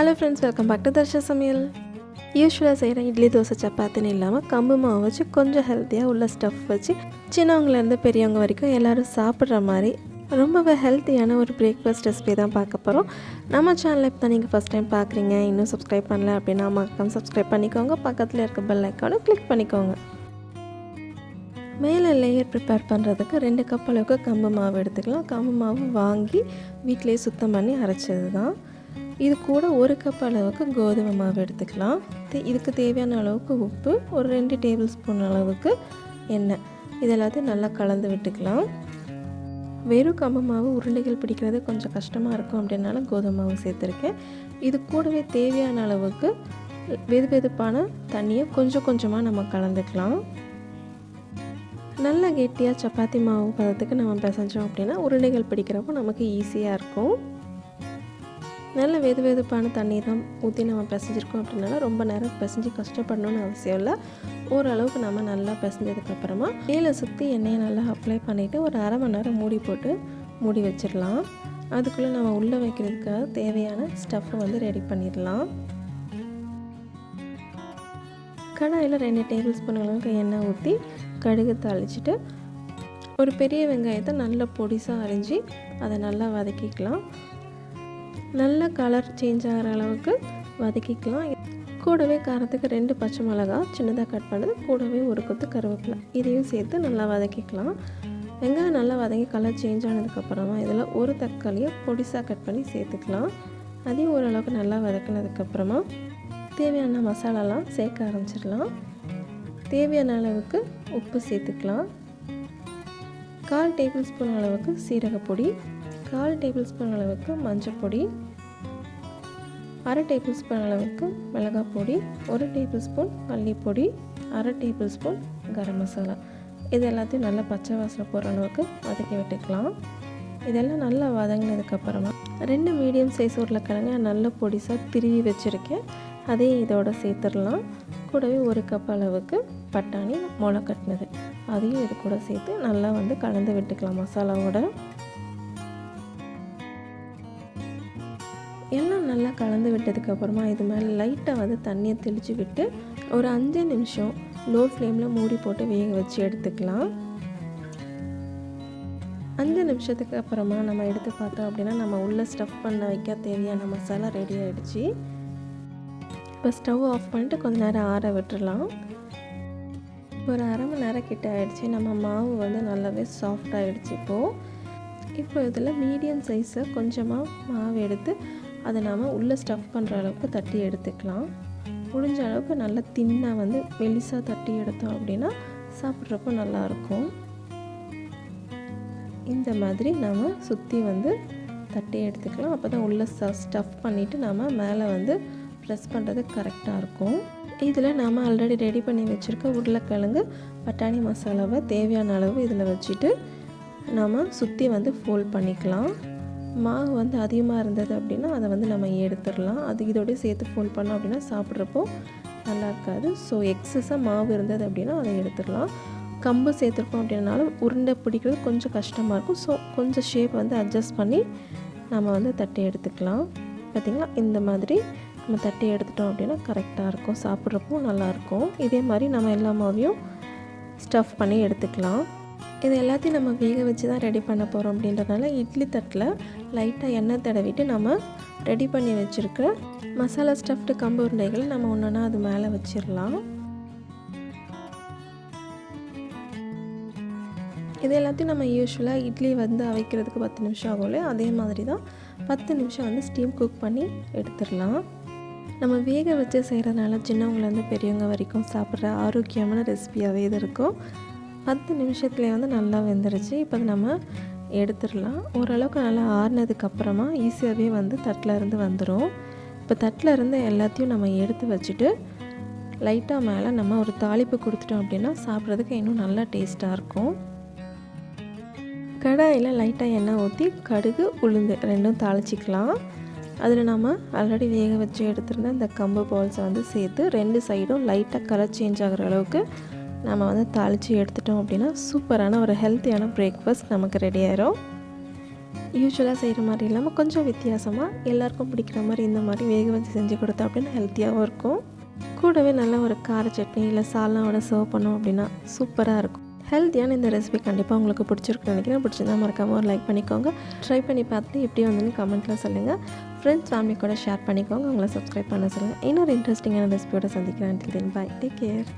Hello friends welcome back to Darsha சமையல் யூஸ்வலாக செய்கிற இட்லி தோசை சப்பாத்தின்னு இல்லாமல் கம்பு மாவு வச்சு கொஞ்சம் ஹெல்த்தியாக உள்ள ஸ்டஃப் வச்சு சின்னவங்கலேருந்து பெரியவங்க வரைக்கும் எல்லோரும் சாப்பிட்ற மாதிரி ரொம்பவே ஹெல்த்தியான ஒரு பிரேக்ஃபாஸ்ட் ரெசிபி தான் பார்க்க போகிறோம் நம்ம சேனலை இப்போ தான் நீங்கள் ஃபஸ்ட் டைம் பார்க்குறீங்க. இன்னும் சப்ஸ்கிரைப் பண்ணல அப்படின்னா மக்கம் சப்ஸ்கிரைப் பண்ணிக்கோங்க. பக்கத்தில் இருக்க பெல் ஐக்கானும் கிளிக் பண்ணிக்கோங்க. மேலே லேயர் ப்ரிப்பேர் பண்ணுறதுக்கு ரெண்டு கப் அளவுக்கு கம்பு மாவு எடுத்துக்கலாம். கம்பு மாவு வாங்கி வீட்டிலேயே சுத்தம் பண்ணி அரைச்சது தான் இது கூட ஒரு கப் அளவுக்கு கோதுமை மாவு எடுத்துக்கலாம். இதுக்கு தேவையான அளவுக்கு உப்பு ஒரு ரெண்டு டேபிள் ஸ்பூன் அளவுக்கு எண்ணெய். இது எல்லாத்தையும் நல்லா கலந்து விட்டுக்கலாம். வெறும் கம்பு மாவு உருண்டைகள் பிடிக்கிறது கொஞ்சம் கஷ்டமாக இருக்கும் அப்படின்னால கோதுமை மாவு சேர்த்துருக்கேன். இது கூடவே தேவையான அளவுக்கு வெது வெதுப்பான தண்ணியை கொஞ்சம் கொஞ்சமாக நம்ம கலந்துக்கலாம். நல்ல கெட்டியாக சப்பாத்தி மாவு பதத்துக்கு நம்ம பிசைஞ்சோம் அப்படின்னா உருண்டைகள் பிடிக்கிறப்போ நமக்கு ஈஸியாக இருக்கும். நல்ல வெது வெதுப்பான தண்ணி தான் ஊற்றி நம்ம பிசைஞ்சிருக்கோம் அப்படின்னால ரொம்ப நேரம் பிசைஞ்சு கஷ்டப்படணும்னு அவசியம் இல்லை. ஓரளவுக்கு நம்ம நல்லா பிசைஞ்சதுக்கப்புறமா மேலே சுற்றி எண்ணெயை நல்லா அப்ளை பண்ணிவிட்டு ஒரு அரை மணி நேரம் மூடி போட்டு மூடி வச்சிடலாம். அதுக்குள்ளே நம்ம உள்ளே வைக்கிறதுக்காக தேவையான ஸ்டஃப்பை வந்து ரெடி பண்ணிடலாம். கடாயில் ரெண்டு டேபிள் ஸ்பூன் அளவுக்கு எண்ணெய் ஊற்றி கடுகு தாளிச்சிட்டு ஒரு பெரிய வெங்காயத்தை நல்லா பொடிசாக அரிஞ்சு அதை நல்லா வதக்கிக்கலாம். நல்ல கலர் சேஞ்ச் ஆகிற அளவுக்கு வதக்கிக்கலாம். கூடவே காரத்துக்கு ரெண்டு பச்சை மிளகா சின்னதாக கட் பண்ணது. கூடவே ஒரு கொத்து கருவேப்பிலை. இதையும் சேர்த்து நல்லா வதக்கிக்கலாம். வெங்காயம் நல்லா வதங்கி கலர் சேஞ்ச் ஆனதுக்கப்புறமா இதில் ஒரு தக்காளியை பொடிசாக கட் பண்ணி சேர்த்துக்கலாம். அதையும் ஓரளவுக்கு நல்லா வதக்கினதுக்கப்புறமா தேவையான மசாலாலாம் சேர்க்க ஆரம்பிச்சிடலாம். தேவையான அளவுக்கு உப்பு சேர்த்துக்கலாம். கால் டேபிள் ஸ்பூன் அளவுக்கு சீரகப்பொடி. கால் டேபிள் ஸ்பூன் அளவுக்கு மஞ்சள் பொடி அரை டேபிள் ஸ்பூன் அளவுக்கு மிளகாய் பொடி ஒரு டேபிள் ஸ்பூன் மல்லிப்பொடி அரை டேபிள் ஸ்பூன் கரம் மசாலா. இது எல்லாத்தையும் நல்லா பச்சை வாசனை போகிற அளவுக்கு வதக்கி விட்டுக்கலாம். இதெல்லாம் நல்லா வதங்கினதுக்கப்புறமா ரெண்டு மீடியம் சைஸ் உருளைக்கிழங்கு நல்ல பொடிசாக திருவி வச்சுருக்கேன். அதையும் இதோட சேர்த்துடலாம். கூடவே ஒரு கப் அளவுக்கு பட்டாணி முளை கட்டினது. அதையும் இது கூட சேர்த்து நல்லா வந்து கலந்து விட்டுக்கலாம் மசாலாவோட. நல்லா கலந்து விட்டதுக்கப்புறமா இது மேலே லைட்டாக வந்து தண்ணியை தெளித்து விட்டு ஒரு அஞ்சு நிமிஷம் லோ ஃப்ளேமில் மூடி போட்டு வேக வச்சு எடுத்துக்கலாம். அஞ்சு நிமிஷத்துக்கு அப்புறமா நம்ம எடுத்து பார்த்தோம் அப்படின்னா நம்ம உள்ளே ஸ்டஃப் பண்ண வைக்க தேவையான மசாலா ரெடி ஆகிடுச்சு இப்போ ஸ்டவ் ஆஃப் பண்ணிட்டு கொஞ்ச நேரம் ஆற விட்டுறலாம். ஒரு அரை மணி நேரம் கிட்ட ஆகிடுச்சு நம்ம மாவு வந்து நல்லாவே சாஃப்ட் ஆகிடுச்சு இப்போது இப்போ இதில் மீடியம் சைஸை கொஞ்சமாக மாவு எடுத்து அதை நாம் உள்ளே ஸ்டஃப் பண்ணுற அளவுக்கு தட்டி எடுத்துக்கலாம். முடிஞ்ச அளவுக்கு நல்லா தின்னாக வந்து மெலிசாக தட்டி எடுத்தோம் அப்படின்னா சாப்பிட்றப்போ நல்லாயிருக்கும் இந்த மாதிரி நாம் சுற்றி வந்து தட்டி எடுத்துக்கலாம். அப்போ தான் உள்ளே ஸ்டஃப் பண்ணிவிட்டு நாம் மேலே வந்து ப்ரெஸ் பண்ணுறது கரெக்டாக இருக்கும். இதில் நாம் ஆல்ரெடி ரெடி பண்ணி வச்சுருக்க உருளைக்கிழங்கு பட்டாணி மசாலாவை தேவையான அளவு இதில் வச்சுட்டு நாம் சுற்றி வந்து ஃபோல்ட் பண்ணிக்கலாம். மாவு வந்து அதிகமாக இருந்தது அப்படின்னா அதை வந்து நம்ம எடுத்துடலாம். அது இதோடய சேர்த்து ஃபோல்ட் பண்ணோம் அப்படின்னா சாப்பிட்றப்போ நல்லா இருக்காது. ஸோ எக்ஸஸாக மாவு இருந்தது அப்படின்னா அதை எடுத்துடலாம். கம்பு சேர்த்துருக்கோம் அப்படின்னாலும் உருண்டை பிடிக்கிறது கொஞ்சம் கஷ்டமாக இருக்கும். ஸோ கொஞ்சம் ஷேப் வந்து அட்ஜஸ்ட் பண்ணி நம்ம வந்து தட்டி எடுத்துக்கலாம். பார்த்திங்களா இந்த மாதிரி நம்ம தட்டி எடுத்துட்டோம் அப்படின்னா கரெக்டாக இருக்கும். சாப்பிட்றப்போ நல்லாயிருக்கும் இதே மாதிரி நம்ம எல்லா மாவையும் ஸ்டஃப் பண்ணி எடுத்துக்கலாம். இது எல்லாத்தையும் நம்ம வேக வச்சு தான் ரெடி பண்ண போகிறோம் அப்படின்றதுனால இட்லி தட்டில் லைட்டாக எண்ணெய் தடவிட்டு நம்ம ரெடி பண்ணி வச்சுருக்க மசாலா ஸ்டஃப்டு கம்பு உருண்டைகளை நம்ம ஒன்றுனா அது மேலே வச்சிடலாம் இது எல்லாத்தையும் நம்ம யூஸ்வலாக இட்லி வந்து அவைக்கிறதுக்கு பத்து நிமிஷம் ஆகும்ல அதே மாதிரி தான் பத்து நிமிஷம் வந்து ஸ்டீம் குக் பண்ணி எடுத்துடலாம் நம்ம வேக வச்சு செய்கிறதுனால சின்னவங்கலேருந்து பெரியவங்க வரைக்கும் சாப்பிட்ற ஆரோக்கியமான ரெசிபியாகவே இது இருக்கும். பத்து நிமிஷத்துலேயே வந்து நல்லா வெந்துருச்சு. இப்போ நம்ம எடுத்துடலாம். ஓரளவுக்கு நல்லா ஆறுனதுக்கப்புறமா ஈஸியாகவே வந்து தட்டில் இருந்து வந்துடும் இப்போ தட்டில் இருந்து எல்லாத்தையும் நம்ம எடுத்து வச்சுட்டு லைட்டாக மேலே நம்ம ஒரு தாளிப்பு கொடுத்துட்டோம் அப்படின்னா சாப்பிட்றதுக்கு இன்னும் நல்லா டேஸ்ட்டாக இருக்கும். கடாயில் லைட்டாக எண்ணெய் ஊற்றி கடுகு உளுந்து ரெண்டும் தாளிச்சிக்கலாம். அதில் நம்ம ஆல்ரெடி வேக வச்சு எடுத்துருந்த இந்த கம்பு பால்ஸை வந்து சேர்த்து ரெண்டு சைடும் லைட்டாக கலர் சேஞ்ச் ஆகிற அளவுக்கு நம்ம வந்து தாளித்து எடுத்துட்டோம் அப்படின்னா சூப்பரான ஒரு ஹெல்த்தியான பிரேக்ஃபாஸ்ட் நமக்கு ரெடி ஆயிரும். யூஸ்வலாக செய்கிற மாதிரி இல்லாமல் கொஞ்சம் வித்தியாசமாக எல்லாருக்கும் பிடிக்கிற மாதிரி இந்த மாதிரி வேக வச்சு செஞ்சு கொடுத்தா அப்படின்னு ஹெல்த்தியாகவும் இருக்கும். கூடவே நல்ல ஒரு கார சட்னி இல்லை சால்னாவோட சர்வ் பண்ணோம் அப்படின்னா சூப்பராக இருக்கும். ஹெல்த்தியான இந்த ரெசிபி கண்டிப்பாக உங்களுக்கு பிடிச்சிருக்குன்னு நினைக்கிறேன். பிடிச்சிருந்தா மறக்காமல் ஒரு லைக் பண்ணிக்கோங்க. ட்ரை பண்ணி பார்த்துட்டு எப்படி வந்துன்னு கமெண்ட்டில் சொல்லுங்கள் ஃப்ரெண்ட்ஸ் ஃபேமிலி கூட ஷேர் பண்ணிக்கோங்க. உங்களை சப்ஸ்கிரைப் பண்ண சொல்லுங்கள் இன்னொரு இன்ட்ரெஸ்டிங்கான ரெசிபியோட சந்திக்கிறேன். தென் பாய் டேக் கேர்